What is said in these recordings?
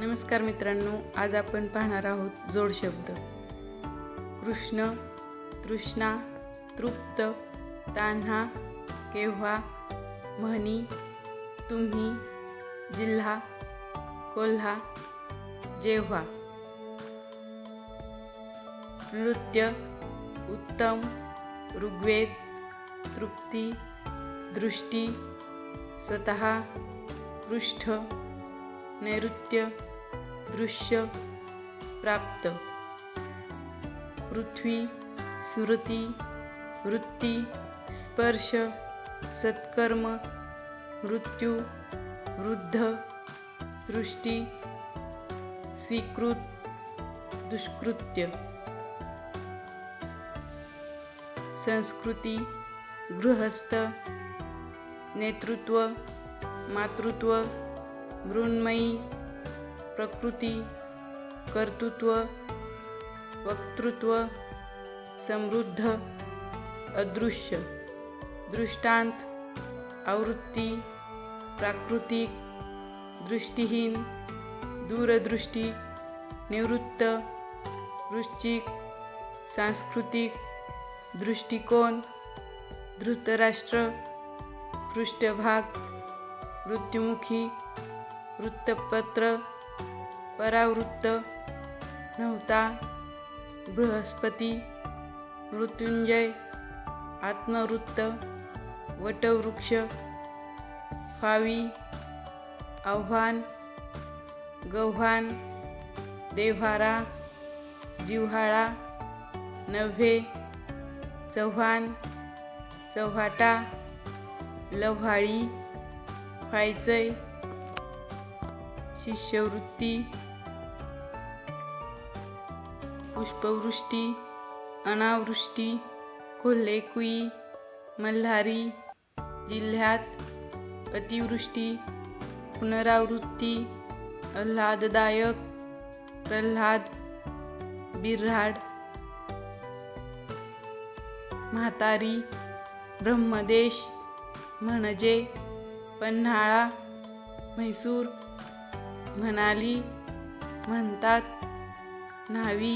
नमस्कार मित्रांनो आज आपण पाहणार आहोत जोड शब्द. कृष्ण तृष्णा तृप्त तान्हा केव्हा म्हणी तुम्ही जिल्हा कोल्हा जेव्हा. नृत्य उत्तम ऋग्वेद तृप्ती दृष्टी स्वतः पृष्ठ नैऋत्य. दृश्य प्राप्त. पृथ्वी स्मृती वृत्ती स्पर्श सत्कर्म मृत्यू वृद्ध सृष्टी स्वीकृत दुष्कृत्य. संस्कृती गृहस्थ नेतृत्व मातृत्व मृण्मयी प्रकृती कर्तृत्व वक्तृत्व समृद्ध अदृश्य दृष्टांत आवृत्ती प्राकृतिक दृष्टीहीन दूरदृष्टी निवृत्त वृश्चिक सांस्कृतिक दृष्टिकोन धृतराष्ट्र पृष्ठभाग मृत्युमुखी वृत्तपत्र परावृत्त नव्हता. बृहस्पती मृत्युंजय आत्मवृत्त वटवृक्ष फावी आव्हान गव्हाण देव्हारा जिव्हाळा नव्हे चव्हाण चव्हाटा लव्हाळी फायचय शिष्यवृत्ती पुष्पवृष्टी अनावृष्टी कोल्हेकुई मल्हारी जिल्ह्यात अतिवृष्टी पुनरावृत्ती आल्हाददायक प्रल्हाद बिर्हाड म्हातारी ब्रह्मदेश म्हणजे पन्हाळा म्हैसूर म्हणाली म्हणतात न्हावी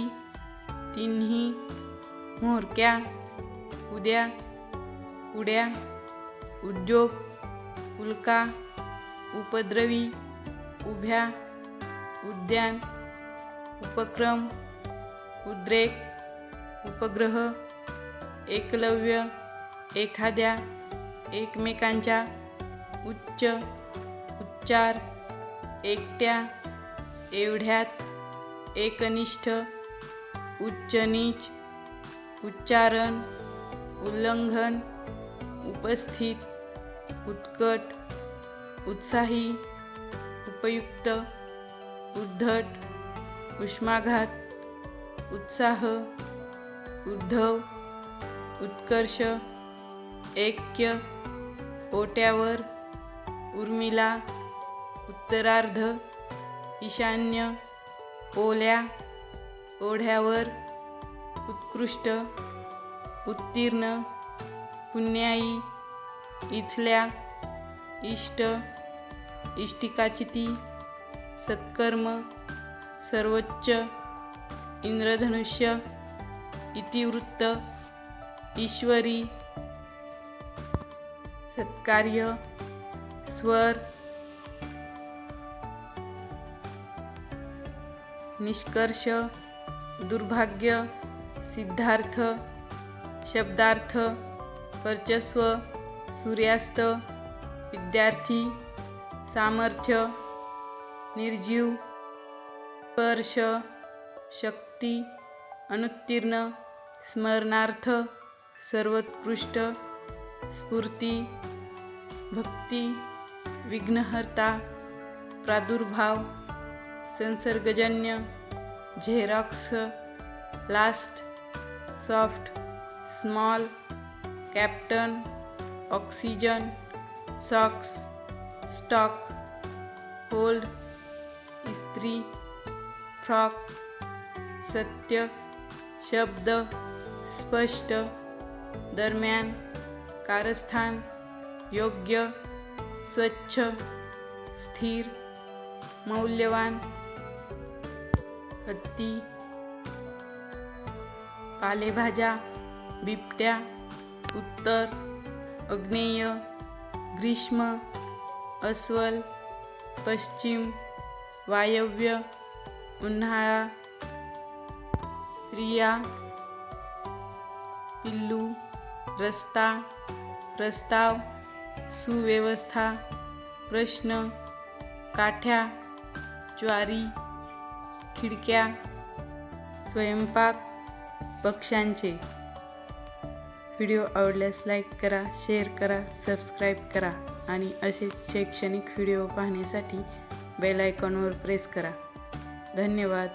तिन्ही म्होरक्या उद्या उड्या उद्योग उल्का उपद्रवी उभ्या उद्यान उपक्रम उद्रेक उपग्रह एकलव्य एखाद्या एकमेकांच्या उच्च उच्चार एकट्या एवढ्यात एकनिष्ठ उच्च नीच उच्चारण उल्लंघन उपस्थित उत्कट उत्साही उपयुक्त उद्धट उष्माघात उत्साह उद्धव उत्कर्ष ऐक्य ओट्यावर उर्मिला उत्तरार्ध ईशान्य ओल्या ओढ्यावर उत्कृष्ट उत्तीर्ण पुण्याई इथल्या इष्ट इष्टिकाचिती सत्कर्म सर्वोच्च इंद्रधनुष्य इतिवृत्त ईश्वरी सत्कार्य स्वर निष्कर्ष दुर्भाग्य सिद्धार्थ शब्दार्थ वर्चस्व सूर्यास्त विद्यार्थी सामर्थ्य निर्जीव स्पर्श शक्ती अनुत्तीर्ण स्मरणार्थ सर्वोत्कृष्ट स्फूर्ती भक्ती विघ्नहर्ता प्रादुर्भाव संसर्गजन्य xerox last soft small captain oxygen socks stock hold स्त्री फ्रॉक सत्य शब्द स्पष्ट दरम्यान कारस्थान योग्य स्वच्छ स्थिर मौल्यवान हत्ती पालेभाज्या, बिबट्या, उत्तर, अग्नेय, ग्रीष्म, अस्वल, पश्चिम, वायव्य, उन्हाळा, स्त्रिया, पिल्लू, रस्ता, प्रस्ताव, सुव्यवस्था, प्रश्न, काठ्या, ज्वारी खिडक्या स्वयंपाक पक्ष्यांचे. व्हिडिओ आवडल्यास लाईक करा शेअर करा सबस्क्राईब करा आणि असेच शैक्षणिक व्हिडिओ पाहण्यासाठी बेल आयकॉनवर प्रेस करा. धन्यवाद.